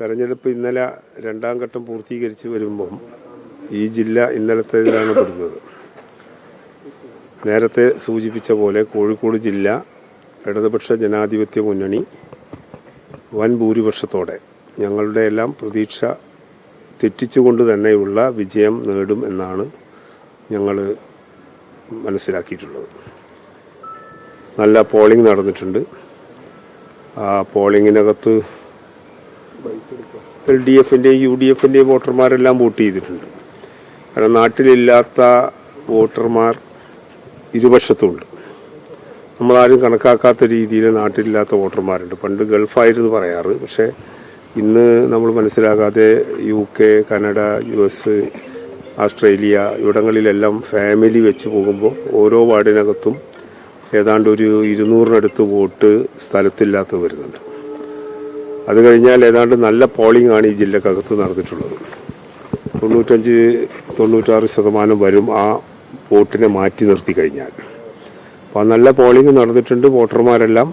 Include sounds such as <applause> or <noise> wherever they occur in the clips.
തെരഞ്ഞെടുപ്പ് ഇന്നലെ രണ്ടാം ഘട്ടം പൂർത്തീകരിച്ച് വരുമ്പം ഈ ജില്ല ഇന്നലത്തേതിലാണ് പെടുന്നത്. നേരത്തെ സൂചിപ്പിച്ച പോലെ കോഴിക്കോട് ജില്ല ഇടതുപക്ഷ ജനാധിപത്യ മുന്നണി വൻ ഭൂരിപക്ഷത്തോടെ ഞങ്ങളുടെ എല്ലാം പ്രതീക്ഷ തെറ്റിച്ചുകൊണ്ട് തന്നെയുള്ള വിജയം നേടും എന്നാണ് ഞങ്ങൾ മനസ്സിലാക്കിയിട്ടുള്ളത്. നല്ല പോളിംഗ് നടന്നിട്ടുണ്ട്. ആ പോളിങ്ങിനകത്ത് എൽ ഡി എഫിന്റെയും യു ഡി എഫിന്റെയും വോട്ടർമാരെല്ലാം വോട്ട് ചെയ്തിട്ടുണ്ട്. കാരണം നാട്ടിലില്ലാത്ത വോട്ടർമാർ ഇരുപക്ഷത്തുമുണ്ട് നമ്മളാരും കണക്കാക്കാത്ത രീതിയിൽ നാട്ടിലില്ലാത്ത വോട്ടർമാരുണ്ട്. പണ്ട് ഗൾഫായിരുന്നു പറയാറ്. പക്ഷേ ഇന്ന് നമ്മൾ മനസ്സിലാകാതെ U K Canada U S Australia ഇവിടങ്ങളിലെല്ലാം family വെച്ച് പോകുമ്പോൾ ഓരോ വാർഡിനകത്തും ഏതാണ്ട് ഒരു ഇരുന്നൂറിനടുത്ത് വോട്ട് സ്ഥലത്തില്ലാത്ത വരുന്നുണ്ട്. അത് കഴിഞ്ഞാൽ ഏതാണ്ട് നല്ല പോളിംഗ് ആണ് ഈ ജില്ലക്കകത്ത് നടന്നിട്ടുള്ളത്. തൊണ്ണൂറ്റഞ്ച് തൊണ്ണൂറ്റാറ് ശതമാനം വരും ആ വോട്ടിനെ മാറ്റി നിർത്തി കഴിഞ്ഞാൽ. അപ്പോൾ നല്ല പോളിംഗ് നടന്നിട്ടുണ്ട് വോട്ടർമാരെല്ലാം.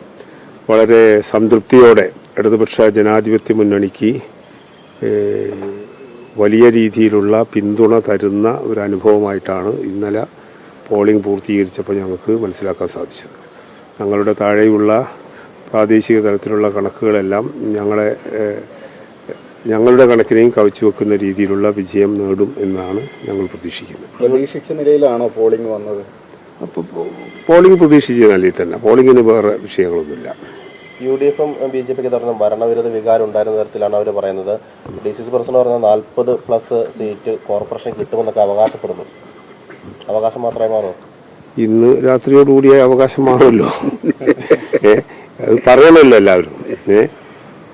വളരെ സംതൃപ്തിയോടെ ഇടതുപക്ഷ ജനാധിപത്യ മുന്നണിക്ക് വലിയ രീതിയിലുള്ള പിന്തുണ തരുന്ന ഒരു അനുഭവമായിട്ടാണ് ഇന്നലെ പോളിംഗ് പൂർത്തീകരിച്ചപ്പോൾ ഞങ്ങൾക്ക് മനസ്സിലാക്കാൻ സാധിച്ചത്. ഞങ്ങളുടെ താഴെയുള്ള പ്രാദേശിക തലത്തിലുള്ള കണക്കുകളെല്ലാം ഞങ്ങളെ ഞങ്ങളുടെ കണക്കിനെയും കവച്ചു വെക്കുന്ന രീതിയിലുള്ള വിജയം നേടും എന്നാണ് ഞങ്ങൾ പ്രതീക്ഷിക്കുന്നത്. പ്രതീക്ഷിച്ച നിലയിലാണോ പോളിംഗ് വന്നത്? അപ്പോൾ പോളിംഗ് പ്രതീക്ഷിച്ച നിലയിൽ തന്നെ. പോളിങ്ങിന് വേറെ വിഷയങ്ങളൊന്നുമില്ല. യു ഡി എഫും ബി ജെ പിക്ക് തുടർന്ന് ഭരണവിരുദ്ധ വികാരം ഉണ്ടായിരുന്ന തരത്തിലാണ് അവർ പറയുന്നത്. ഡി സി സി പ്രസിഡന്റ് പറഞ്ഞ നാൽപ്പത് പ്ലസ് സീറ്റ് കോർപ്പറേഷൻ കിട്ടുമെന്നൊക്കെ അവകാശപ്പെടുന്നു. അവകാശം മാത്രമേ മാറൂ ഇന്ന് രാത്രിയോടുകൂടിയ അവകാശം മാറുമല്ലോ. <laughs> ഏ? അത് പറയണമല്ലോ എല്ലാവരും. ഏ?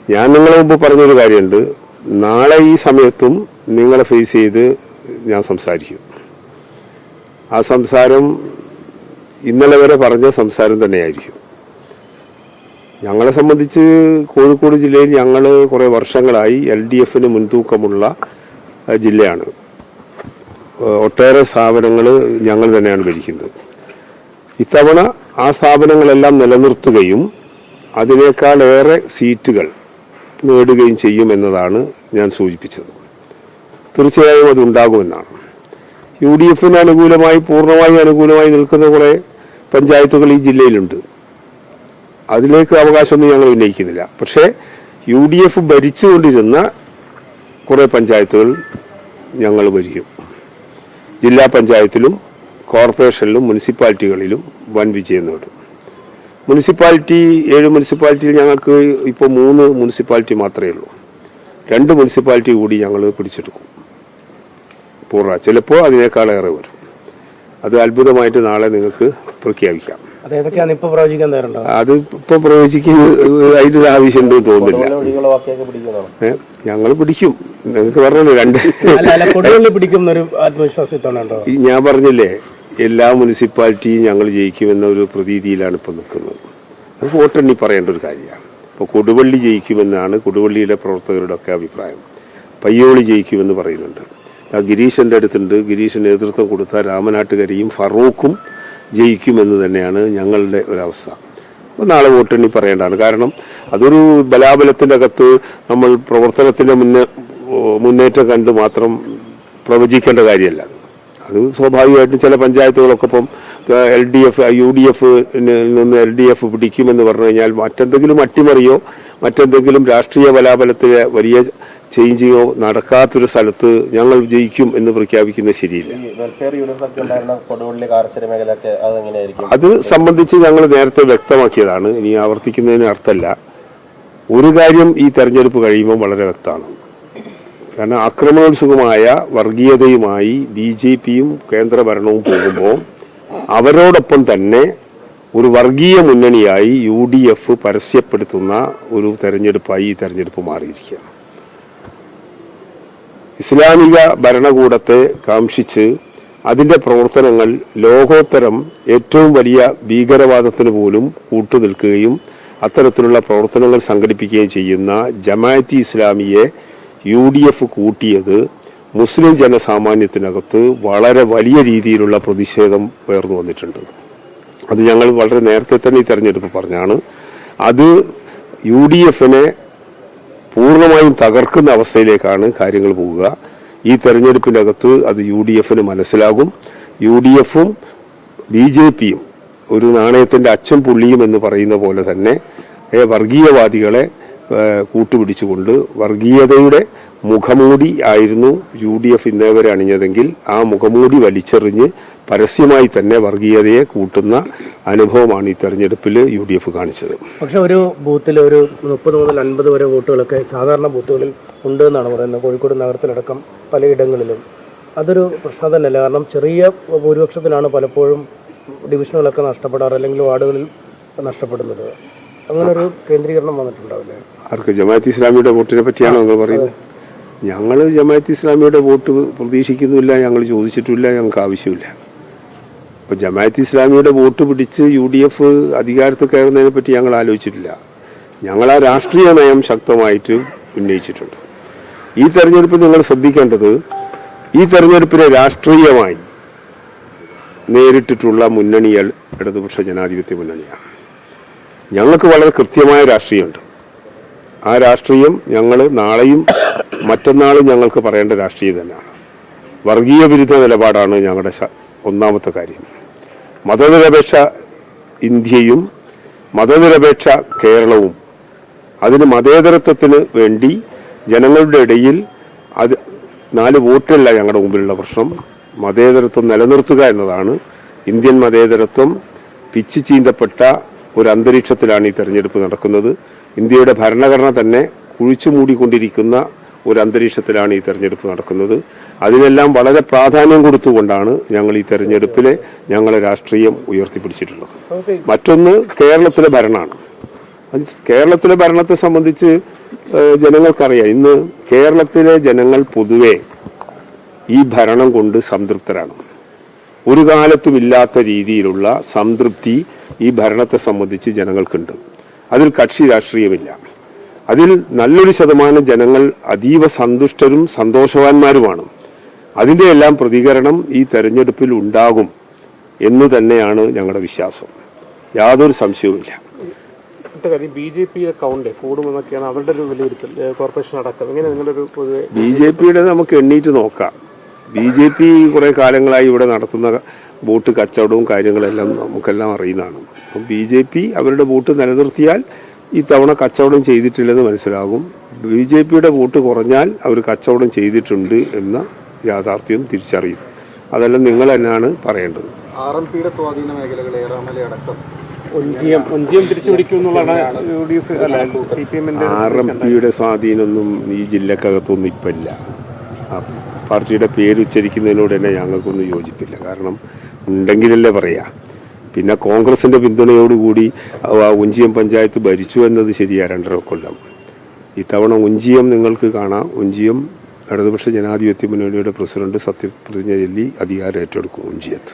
ഞാൻ നിങ്ങളെ മുമ്പ് പറഞ്ഞൊരു കാര്യമുണ്ട്. നാളെ ഈ സമയത്തും നിങ്ങളെ ഫേസ് ചെയ്ത് ഞാൻ സംസാരിക്കും. ആ സംസാരം ഇന്നലെ വരെ പറഞ്ഞ സംസാരം തന്നെയായിരിക്കും. ഞങ്ങളെ സംബന്ധിച്ച് കോഴിക്കോട് ജില്ലയിൽ ഞങ്ങൾ കുറേ വർഷങ്ങളായി എൽ ഡി എഫിന് മുൻതൂക്കമുള്ള ജില്ലയാണ്. ഒട്ടേറെ സ്ഥാപനങ്ങൾ ഞങ്ങൾ തന്നെയാണ് ഭരിക്കുന്നത്. ഇത്തവണ ആ സ്ഥാപനങ്ങളെല്ലാം നിലനിർത്തുകയും അതിനേക്കാളേറെ സീറ്റുകൾ നേടുകയും ചെയ്യുമെന്നതാണ് ഞാൻ സൂചിപ്പിച്ചത്. തീർച്ചയായും അതുണ്ടാകുമെന്നാണ് യു ഡി എഫിന് അനുകൂലമായി പൂർണമായി അനുകൂലമായി നിൽക്കുന്ന കുറേ പഞ്ചായത്തുകൾ ഈ ജില്ലയിലുണ്ട്. അതിലേക്ക് അവകാശമൊന്നും ഞങ്ങൾ ഉന്നയിക്കുന്നില്ല. പക്ഷേ യു ഡി എഫ് ഭരിച്ചുകൊണ്ടിരുന്ന കുറേ പഞ്ചായത്തുകൾ ഞങ്ങൾ ഭരിക്കും. ജില്ലാ പഞ്ചായത്തിലും കോർപ്പറേഷനിലും മുനിസിപ്പാലിറ്റികളിലും വൻ വിജയം നേടും. മുനിസിപ്പാലിറ്റി ഏഴ് മുനിസിപ്പാലിറ്റിയിൽ ഞങ്ങൾക്ക് ഇപ്പോൾ മൂന്ന് മുനിസിപ്പാലിറ്റി മാത്രമേ ഉള്ളൂ. രണ്ട് മുനിസിപ്പാലിറ്റി കൂടി ഞങ്ങൾ പിടിച്ചെടുക്കും. പൂർണ ചിലപ്പോൾ അതിനേക്കാളേറെ വരും. അത് അത്ഭുതമായിട്ട് നാളെ നിങ്ങൾക്ക് പ്രഖ്യാപിക്കാം. അത് ഇപ്പൊ പ്രവചിക്കാൻ നേരണ്ടോ അത് ഇപ്പോൾ പ്രവചിക്കുന്ന അതിന്റെ ആവശ്യം ആവശ്യമുണ്ടെന്ന് തോന്നുന്നില്ല. ഞങ്ങൾ പിടിക്കും. നിങ്ങൾക്ക് പറഞ്ഞല്ലോ രണ്ട് ഞാൻ പറഞ്ഞില്ലേ എല്ലാ മുനിസിപ്പാലിറ്റിയും ഞങ്ങൾ ജയിക്കുമെന്ന ഒരു പ്രതീതിയിലാണ് ഇപ്പോൾ നിൽക്കുന്നത്. അത് വോട്ടെണ്ണി പറയേണ്ട ഒരു കാര്യമാണ്. ഇപ്പോൾ കൊടുവള്ളി ജയിക്കുമെന്നാണ് കൊടുവള്ളിയിലെ പ്രവർത്തകരുടെ ഒക്കെ അഭിപ്രായം. പയ്യോളി ജയിക്കുമെന്ന് പറയുന്നുണ്ട്. ആ ഗിരീഷന്റെ അടുത്തുണ്ട്. ഗിരീഷ് നേതൃത്വം കൊടുത്ത രാമനാട്ടുകരയും ഫറൂഖും ജയിക്കുമെന്ന് തന്നെയാണ് ഞങ്ങളുടെ ഒരവസ്ഥ. അപ്പോൾ നാളെ വോട്ടെണ്ണി പറയേണ്ടതാണ്. കാരണം അതൊരു ബലാബലത്തിന്റെ അകത്ത് നമ്മൾ പ്രവർത്തനത്തിന്റെ മുന്നേ മുന്നേറ്റം കണ്ട് മാത്രം പ്രവചിക്കേണ്ട കാര്യമല്ല. അത് സ്വാഭാവികമായിട്ടും ചില പഞ്ചായത്തുകളൊക്കെ ഇപ്പം L D F U D F നിന്ന് എൽ ഡി എഫ് പിടിക്കുമെന്ന് പറഞ്ഞു കഴിഞ്ഞാൽ മറ്റെന്തെങ്കിലും അട്ടിമറിയോ മറ്റെന്തെങ്കിലും രാഷ്ട്രീയ ബലാബലത്തിലെ വലിയ ചേഞ്ചിങ്ങോ നടക്കാത്തൊരു സ്ഥലത്ത് ഞങ്ങൾ ജയിക്കും എന്ന് പ്രഖ്യാപിക്കുന്ന ശരിയില്ല. അത് സംബന്ധിച്ച് ഞങ്ങൾ നേരത്തെ വ്യക്തമാക്കിയതാണ്. ഇനി ആവർത്തിക്കുന്നതിന് അർത്ഥമല്ല. ഒരു കാര്യം ഈ തെരഞ്ഞെടുപ്പ് കഴിയുമ്പോൾ വളരെ വ്യക്തമാണ്. കാരണം ആക്രമണോത്സുകമായ വർഗീയതയുമായി ബി ജെ പിയും കേന്ദ്ര ഭരണവും പോകുമ്പോൾ അവരോടൊപ്പം തന്നെ ഒരു വർഗീയ മുന്നണിയായി യു ഡി എഫ് പരസ്യപ്പെടുത്തുന്ന ഒരു തെരഞ്ഞെടുപ്പായി ഈ തെരഞ്ഞെടുപ്പ് മാറിയിരിക്കുകയാണ്. ഇസ്ലാമിക ഭരണകൂടത്തെ കാംക്ഷിച്ച് അതിന്റെ പ്രവർത്തനങ്ങൾ ലോകോത്തരം ഏറ്റവും വലിയ ഭീകരവാദത്തിന് പോലും കൂട്ടുനിൽക്കുകയും അത്തരത്തിലുള്ള പ്രവർത്തനങ്ങൾ സംഘടിപ്പിക്കുകയും ചെയ്യുന്ന ജമാഅത്തി ഇസ്ലാമിയെ യു ഡി എഫ് കൂട്ടിയത് മുസ്ലിം ജനസാമാന്യത്തിനകത്ത് വളരെ വലിയ രീതിയിലുള്ള പ്രതിഷേധം ഉയർന്നു വന്നിട്ടുണ്ട്. അത് ഞങ്ങൾ വളരെ നേരത്തെ തന്നെ ഈ തെരഞ്ഞെടുപ്പ് പറഞ്ഞാണ്. അത് യു ഡി എഫിനെ പൂർണമായും തകർക്കുന്ന അവസ്ഥയിലേക്കാണ് കാര്യങ്ങൾ പോവുക ഈ തെരഞ്ഞെടുപ്പിനകത്ത് അത് യു ഡി എഫിന് മനസ്സിലാകും. യു ഡി എഫും ബി ജെ പിയും ഒരു നാണയത്തിന്റെ അച്ഛൻ പുള്ളിയും എന്ന് പറയുന്ന പോലെ തന്നെ വർഗീയവാദികളെ കൂട്ടുപിടിച്ചുകൊണ്ട് വർഗീയതയുടെ മുഖമൂടി ആയിരുന്നു യു ഡി എഫ് ഇന്നേ വരെ അണിഞ്ഞതെങ്കിൽ ആ മുഖമൂടി വലിച്ചെറിഞ്ഞ് പരസ്യമായി തന്നെ വർഗീയതയെ കൂട്ടുന്ന അനുഭവമാണ് ഈ തെരഞ്ഞെടുപ്പിൽ യു ഡി എഫ് കാണിച്ചത്. പക്ഷെ ഒരു ബൂത്തിൽ ഒരു മുപ്പത് മുതൽ അൻപത് വരെ വോട്ടുകളൊക്കെ സാധാരണ ബൂത്തുകളിൽ ഉണ്ട് എന്നാണ് പറയുന്നത്. കോഴിക്കോട് നഗരത്തിലടക്കം പലയിടങ്ങളിലും. അതൊരു പ്രശ്നം തന്നെയല്ല. കാരണം ചെറിയ ഭൂരിപക്ഷത്തിനാണ് പലപ്പോഴും ഡിവിഷനുകളൊക്കെ നഷ്ടപ്പെടാറ് അല്ലെങ്കിൽ വാർഡുകളിൽ നഷ്ടപ്പെടുന്നത്. അങ്ങനെ ഒരു കേന്ദ്രീകരണം വന്നിട്ടുണ്ടാവില്ലേ? ആർക്ക് ജമാഅത്ത് ഇസ്ലാമിയുടെ വോട്ടിനെ പറ്റിയാണോ നിങ്ങൾ പറയുന്നത്? ഞങ്ങൾ ജമാഅത്ത് ഇസ്ലാമിയുടെ വോട്ട് പ്രതീക്ഷിക്കുന്നില്ല ഞങ്ങൾ ചോദിച്ചിട്ടില്ല ഞങ്ങൾക്ക് ആവശ്യമില്ല. അപ്പോൾ ജമാഅത്ത് ഇസ്ലാമിയുടെ വോട്ട് പിടിച്ച് യു ഡി എഫ് അധികാരത്തിൽ കയറുന്നതിനെ പറ്റി ഞങ്ങൾ ആലോചിച്ചിട്ടില്ല. ഞങ്ങൾ ആ രാഷ്ട്രീയ നയം ശക്തമായിട്ട് ഉന്നയിച്ചിട്ടുണ്ട്. ഈ തെരഞ്ഞെടുപ്പിൽ നിങ്ങൾ ശ്രദ്ധിക്കേണ്ടത് ഈ തെരഞ്ഞെടുപ്പിനെ രാഷ്ട്രീയമായി നേരിട്ടിട്ടുള്ള മുന്നണികൾ ഇടതുപക്ഷ ജനാധിപത്യ മുന്നണിയാണ്. ഞങ്ങൾക്ക് വളരെ കൃത്യമായ രാഷ്ട്രീയമുണ്ട്. ആ രാഷ്ട്രീയം ഞങ്ങൾ നാളെയും മറ്റന്നാളും ഞങ്ങൾക്ക് പറയേണ്ട രാഷ്ട്രീയം തന്നെയാണ്. വർഗീയ വിരുദ്ധ നിലപാടാണ് ഞങ്ങളുടെ ഒന്നാമത്തെ കാര്യം. മതനിരപേക്ഷ ഇന്ത്യയും മതനിരപേക്ഷ കേരളവും അതിന് മതേതരത്വത്തിന് വേണ്ടി ജനങ്ങളുടെ ഇടയിൽ അത് നാല് വോട്ടല്ല ഞങ്ങളുടെ മുമ്പിലുള്ള പ്രശ്നം. മതേതരത്വം നിലനിർത്തുക എന്നതാണ്. ഇന്ത്യൻ മതേതരത്വം പിച്ചു ചീന്തപ്പെട്ട ഒരു അന്തരീക്ഷത്തിലാണ് ഈ തെരഞ്ഞെടുപ്പ് നടക്കുന്നത്. ഇന്ത്യയുടെ ഭരണഘടന തന്നെ കുഴിച്ചു മൂടിക്കൊണ്ടിരിക്കുന്ന ഒരു അന്തരീക്ഷത്തിലാണ് ഈ തെരഞ്ഞെടുപ്പ് നടക്കുന്നത്. അതിനെല്ലാം വളരെ പ്രാധാന്യം കൊടുത്തുകൊണ്ടാണ് ഞങ്ങൾ ഈ തെരഞ്ഞെടുപ്പിലെ ഞങ്ങളെ രാഷ്ട്രീയം ഉയർത്തിപ്പിടിച്ചിട്ടുള്ളത്. മറ്റൊന്ന് കേരളത്തിലെ ഭരണമാണ്. കേരളത്തിലെ ഭരണത്തെ സംബന്ധിച്ച് ജനങ്ങൾക്കറിയാം. ഇന്ന് കേരളത്തിലെ ജനങ്ങൾ പൊതുവെ ഈ ഭരണം കൊണ്ട് സംതൃപ്തരാണ്. ഒരു കാലത്തും ഇല്ലാത്ത രീതിയിലുള്ള സംതൃപ്തി ഈ ഭരണത്തെ സംബന്ധിച്ച് ജനങ്ങൾക്കുണ്ട്. അതിൽ കക്ഷി രാഷ്ട്രീയമില്ല. അതിൽ നല്ലൊരു ശതമാനം ജനങ്ങൾ അതീവ സന്തുഷ്ടരും സന്തോഷവാന്മാരുമാണ്. അതിന്റെ എല്ലാം പ്രതികരണം ഈ തെരഞ്ഞെടുപ്പിൽ ഉണ്ടാകും എന്ന് തന്നെയാണ് ഞങ്ങളുടെ വിശ്വാസം. യാതൊരു സംശയവുമില്ല. ബി ജെ പി അക്കൗണ്ട് കൂടുമെന്നൊക്കെയാണ് അവരുടെ ഒരു വിലയിരുത്തൽ കോർപ്പറേഷൻ അടക്കം. ഇങ്ങനെ നിങ്ങളുടെ ഒരു പൊതുവെ ബി ജെ പിയുടെ നമുക്ക് എണ്ണീറ്റ് നോക്കാം. ബി ജെ പി കുറെ കാലങ്ങളായി ഇവിടെ നടത്തുന്ന വോട്ട് കച്ചവടവും കാര്യങ്ങളെല്ലാം നമുക്കെല്ലാം അറിയുന്നതാണ്. അപ്പം ബി ജെ പി അവരുടെ വോട്ട് നിലനിർത്തിയാൽ ഈ തവണ കച്ചവടം ചെയ്തിട്ടില്ലെന്ന് മനസ്സിലാകും. ബി ജെ പിയുടെ വോട്ട് കുറഞ്ഞാൽ അവർ കച്ചവടം ചെയ്തിട്ടുണ്ട് എന്ന യാഥാർത്ഥ്യം തിരിച്ചറിയും. അതെല്ലാം നിങ്ങൾ തന്നെയാണ് പറയേണ്ടത്. ആർ എം പിയുടെ സ്വാധീന മേഖലകൾ ഏറാമല അടക്കം ആർ എം സ്വാധീനമൊന്നും ഈ ജില്ലക്കകത്തൊന്നും ഇപ്പം ഇല്ല ആ പാർട്ടിയുടെ പേര് ഉച്ചരിക്കുന്നതിനോട് തന്നെ ഞങ്ങൾക്കൊന്നും യോജിപ്പില്ല. കാരണം ഉണ്ടെങ്കിലല്ലേ പറയാ. പിന്നെ കോൺഗ്രസിന്റെ പിന്തുണയോടുകൂടി ഉഞ്ചിയം പഞ്ചായത്ത് ഭരിച്ചു എന്നത് ശരിയാ രണ്ടര കൊല്ലം. ഇത്തവണ ഉഞ്ചിയം നിങ്ങൾക്ക് കാണാം. ഉഞ്ചിയം ഇടതുപക്ഷ ജനാധിപത്യ മുന്നണിയുടെ പ്രസിഡന്റ് സത്യപ്രതിജ്ഞ ചൊല്ലി അധികാരം ഏറ്റെടുക്കും ഉഞ്ചിയത്ത്.